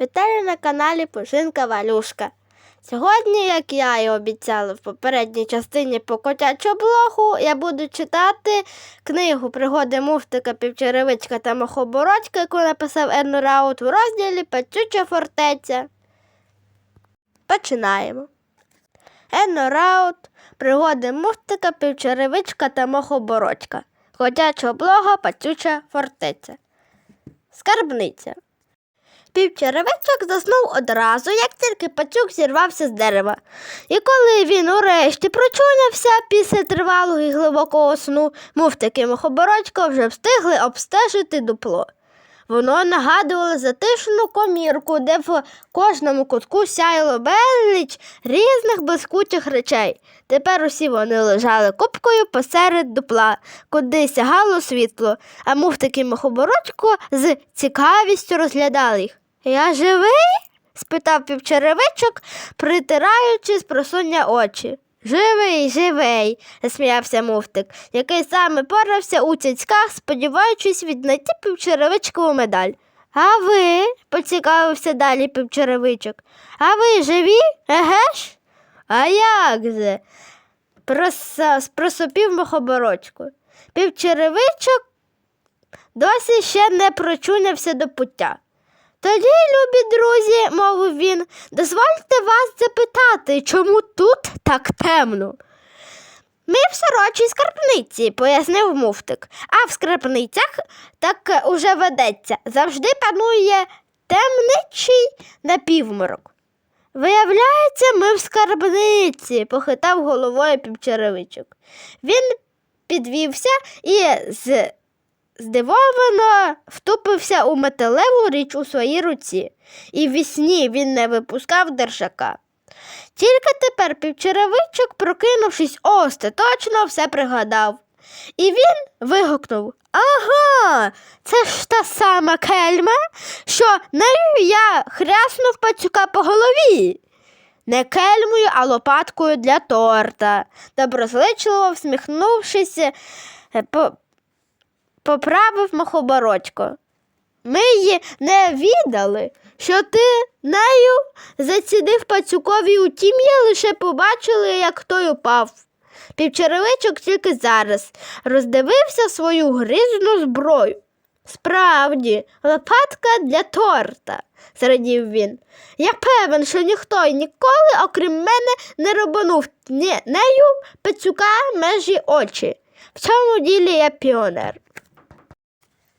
Вітаю на каналі Пушинка Валюшка. Сьогодні, як я і обіцяла в попередній частині по котячу блогу, я буду читати книгу Пригоди муфтика Півчеревичка та Мохобородька, яку написав Енну Раут у розділі Пацюча фортеця. Починаємо. Енно Раут, пригоди муфтика, півчеревичка та мохобородька. Котячого блога Пацюча фортеця. Скарбниця. Півчеревичок заснув одразу, як тільки пацюк зірвався з дерева. І коли він урешті прочунявся після тривалого і глибокого сну, муфтик і мохобородько вже встигли обстежити дупло. Воно нагадувало затишну комірку, де в кожному кутку сяяло безліч різних блискучих речей. Тепер усі вони лежали купкою посеред дупла, куди сягало світло, а муфтик і мохобородько з цікавістю розглядали їх. Я живий? спитав півчеревичок, притираючи з просуння очі. Живий, живий, засміявся муфтик, який саме порався у цяцьках, сподіваючись віднайти півчеревичкову медаль. А ви? поцікавився далі півчеревичок. А ви живі? Еге ж? А як же? Просопів мохоборочку. Півчеревичок досі ще не прочунявся до пуття. Тоді, любі друзі, мовив він, дозвольте вас запитати, чому тут так темно. Ми в сорочій скарбниці, пояснив муфтик, а в скарбницях так уже ведеться. Завжди панує темничий напівморок. Виявляється, ми в скарбниці, похитав головою півчеревичок. Він підвівся і з здивовано втупився у металеву річ у своїй руці, і в сні він не випускав держака. Тільки тепер півчеревичок, прокинувшись, остаточно все пригадав. І він вигукнув Ага, це ж та сама кельма, що нею я хряснув пацюка по голові. Не кельмою, а лопаткою для торта. Доброзичливо всміхнувшись, е, поправив мохобородько. Ми її не відали, що ти нею зацідив пацюкові у тім'я, лише побачили, як той упав. Півчеревичок тільки зараз роздивився свою грізну зброю. Справді, лопатка для торта, зрадів він. Я певен, що ніхто й ніколи, окрім мене, не робанув нею пацюка межі очі. В цьому ділі я піонер.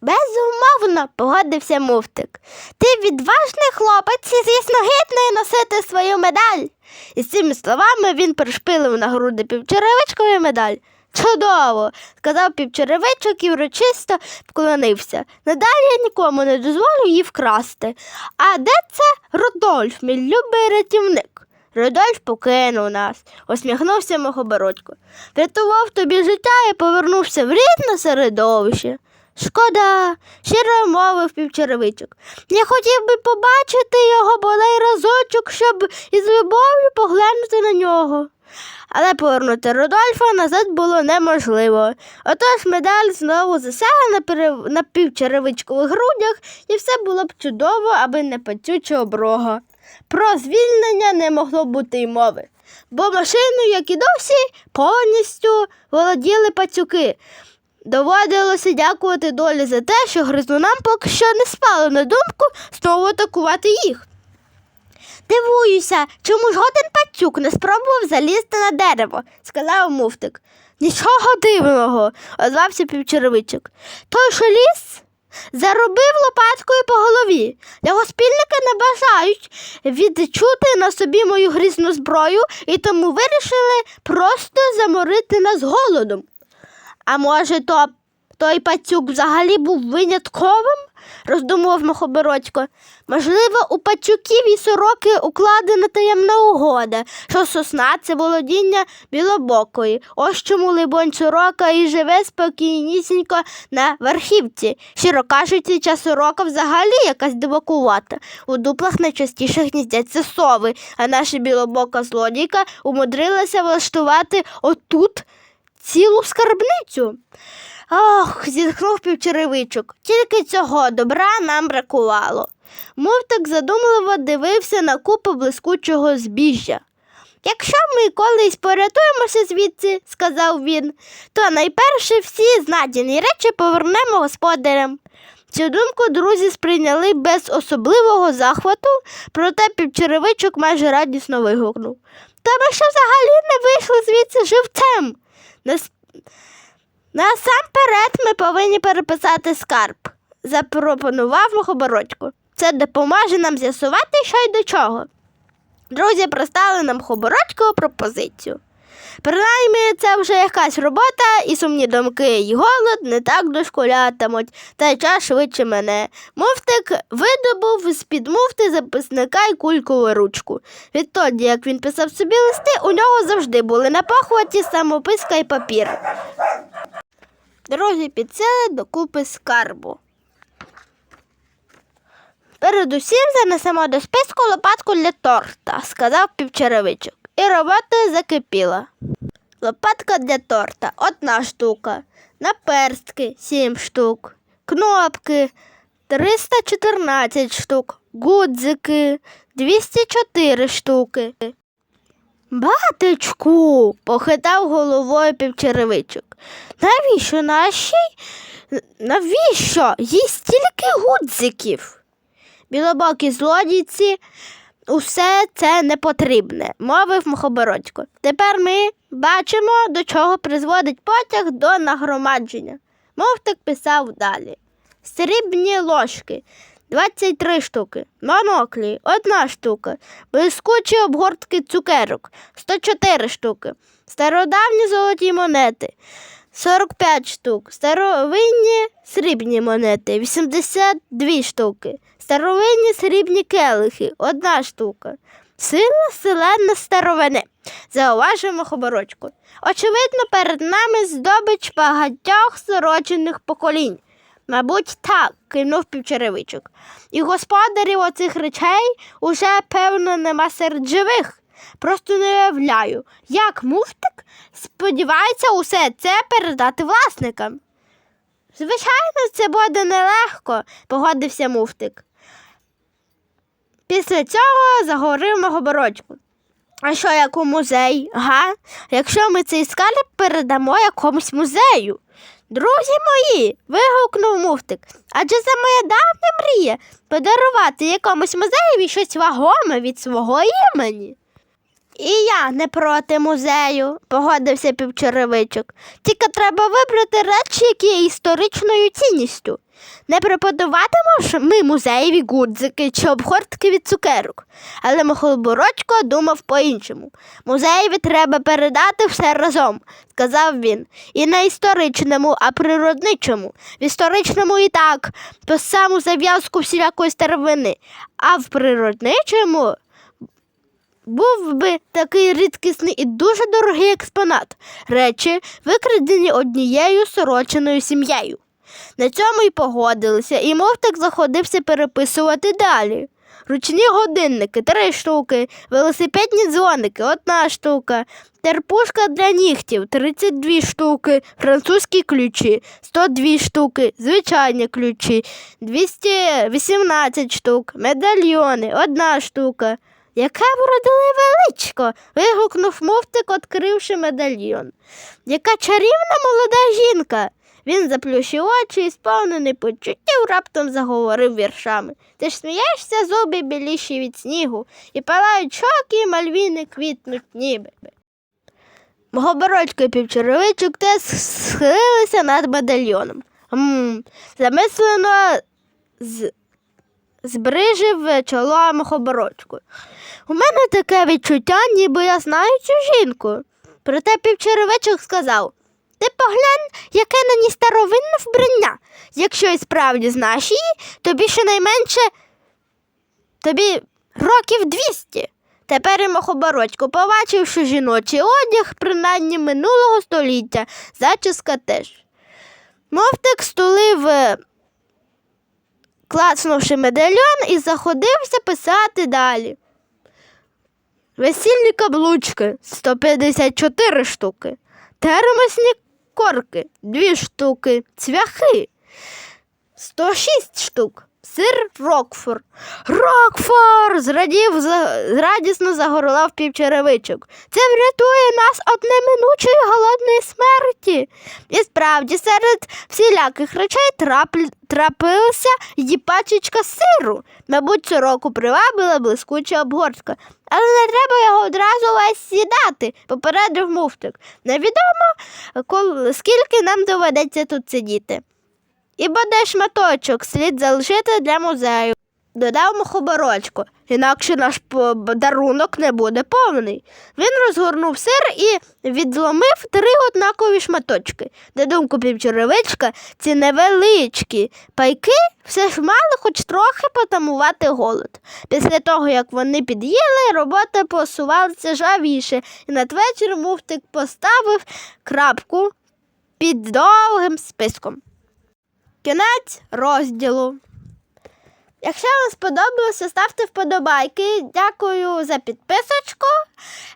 Безумовно, погодився муфтик. Ти відважний хлопець і, звісно, гідний носити свою медаль. І з цими словами він пришпилив на груди півчеревичкові медаль. Чудово, сказав півчеревичок і урочисто вклонився. Надалі я нікому не дозволю її вкрасти. А де це Рудольф, мій любий рятівник? Рудольф покинув нас, усміхнувся Мохобородько. Врятував тобі життя і повернувся в рідне середовище. Шкода, щиро мовив півчеревичок. Я хотів би побачити його бодай разочок, щоб із любов'ю поглянути на нього. Але повернути Рудольфа назад було неможливо. Отож медаль знову засяла на, пере... на півчеревичкових грудях, і все було б чудово, аби не пацюча оброга. Про звільнення не могло бути й мови, бо машиною, як і досі, повністю володіли пацюки. Доводилося дякувати долі за те, що гризунам поки що не спало на думку знову атакувати їх. Дивуюся, чому ж годин пацюк не спробував залізти на дерево, сказав муфтик. Нічого дивного, озвався півчеревичок. Той, що ліс, заробив лопаткою по голові. Його спільники не бажають відчути на собі мою грізну зброю і тому вирішили просто заморити нас голодом. А може, то той пацюк взагалі був винятковим? роздумував Мохобородько. Можливо, у пацюків і сороки укладена таємна угода, що сосна це володіння білобокої. Ось чому, либонь, сорока і живе спокійнісінько на верхівці. Щиро кажучи, ця сорока взагалі якась дивакувата. У дуплах найчастіше гніздяться сови, а наша білобока злодійка умудрилася влаштувати отут цілу скарбницю. Ох, зітхнув півчеревичок. Тільки цього добра нам бракувало. Мовтик задумливо дивився на купу блискучого збіжжя. Якщо ми колись порятуємося звідси, сказав він, то найперше всі знайдені речі повернемо господарям. Цю думку друзі сприйняли без особливого захвату, проте півчеревичок майже радісно вигукнув. Та ми ще взагалі не вийшли звідси живцем. Нас... Насамперед ми повинні переписати скарб, запропонував Хобородько. Це допоможе нам з'ясувати, що й до чого. Друзі пристали нам Хобородько пропозицію. Принаймні, це вже якась робота, і сумні думки, і голод не так дошколятимуть, та й час швидше мене. Муфтик видобув з-під муфти записника й кулькову ручку. Відтоді, як він писав собі листи, у нього завжди були на похваті самописка й папір. Друзі підсели до купи скарбу. Передусім занесемо до списку лопатку для торта, сказав півчеревичок. І робота закипіла. Лопатка для торта одна штука, наперстки сім штук, кнопки 314 штук, гудзики 204 штуки. Батечку, похитав головою півчеревичок. Навіщо нашій? Навіщо? Їй стільки гудзиків. Білобокі злодійці усе це не потрібне, мовив Мохобородько. Тепер ми бачимо, до чого призводить потяг до нагромадження. Мовтик писав далі. Срібні ложки 23 штуки, моноклі 1 штука, блискучі обгортки цукерок 104 штуки, стародавні золоті монети 45 штук, старовинні срібні монети 82 штуки, старовинні срібні келихи 1 штука. Сильна селена старовини, зауважуємо хоборочку. Очевидно, перед нами здобич багатьох сорочених поколінь. Мабуть, так, кинув півчеревичок. І господарів оцих речей уже, певно, нема серед живих. Просто не уявляю, як муфтик сподівається усе це передати власникам. Звичайно, це буде нелегко, погодився муфтик. Після цього заговорив Могобородько. А що як у музей, га? Якщо ми цей скарб передамо якомусь музею. Друзі мої, вигукнув муфтик. Адже це моя давня мрія подарувати якомусь музеєві щось вагоме від свого імені. І я не проти музею, погодився півчеревичок. Тільки треба вибрати речі, які є історичною цінністю. Не преподаватимо ж ми музеєві гудзики чи обгортки від цукерок. Але Михайлобородько думав по-іншому. Музеєві треба передати все разом, сказав він. І не історичному, а природничому. В історичному і так, то саму зав'язку всілякої старовини, а в природничому був би такий рідкісний і дуже дорогий експонат речі, викрадені однією сороченою сім'єю. На цьому й погодилися, і мовтик заходився переписувати далі. Ручні годинники три штуки, велосипедні дзвоники одна штука, терпушка для нігтів 32 штуки, французькі ключі 102 штуки, звичайні ключі 218 штук, медальйони одна штука. Яке вродливе личко. вигукнув мовтик, відкривши медальйон. Яка чарівна молода жінка. Він заплющив очі і, сповнений почуттів, раптом заговорив віршами. Ти ж смієшся, зуби біліші від снігу, і палають щоки, і мальвіни квітнуть ніби. Могобородько і півчеревичок теж схилилися над медальйоном. М, Замислено з... збрижив чоло мохобородьку. У мене таке відчуття, ніби я знаю цю жінку. Проте півчеревичок сказав ти поглянь, яке на ній старовинне вбрання. Якщо і справді знаєш її, тобі щонайменше тобі років двісті. Тепер і Мохобородько, побачивши жіночий одяг, принаймні минулого століття, зачіска теж. Мовтик стулив, е, клацнувши медальйон, і заходився писати далі. Весільні каблучки 154 штуки, термосні корки 2 штуки, цвяхи 106 штук, сир Рокфор. Рокфор! зрадів, радісно загорлав півчеревичок. Це врятує нас від неминучої голодної смерті. І справді, серед всіляких речей трапилася й пачечка сиру. Мабуть, цього року привабила блискуча обгортка. Але не треба його одразу весь сідати, попередив муфтик. Невідомо, скільки нам доведеться тут сидіти. І бодай шматочок слід залишити для музею. Додав мухоборочку, інакше наш по- дарунок не буде повний. Він розгорнув сир і відломив три однакові шматочки. На думку півчеревичка, ці невеличкі пайки все ж мали хоч трохи потамувати голод. Після того, як вони під'їли, робота посувалася жавіше, і надвечір муфтик поставив крапку під довгим списком. Кінець розділу. Якщо вам сподобалося, ставте вподобайки. Дякую за підписочку.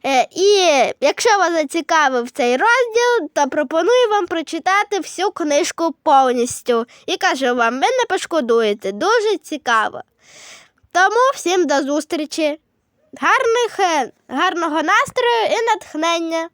Е, І якщо вас зацікавив цей розділ, то пропоную вам прочитати всю книжку повністю. І кажу вам, ви не пошкодуєте, дуже цікаво. Тому всім до зустрічі. Гарних, е, гарного настрою і натхнення.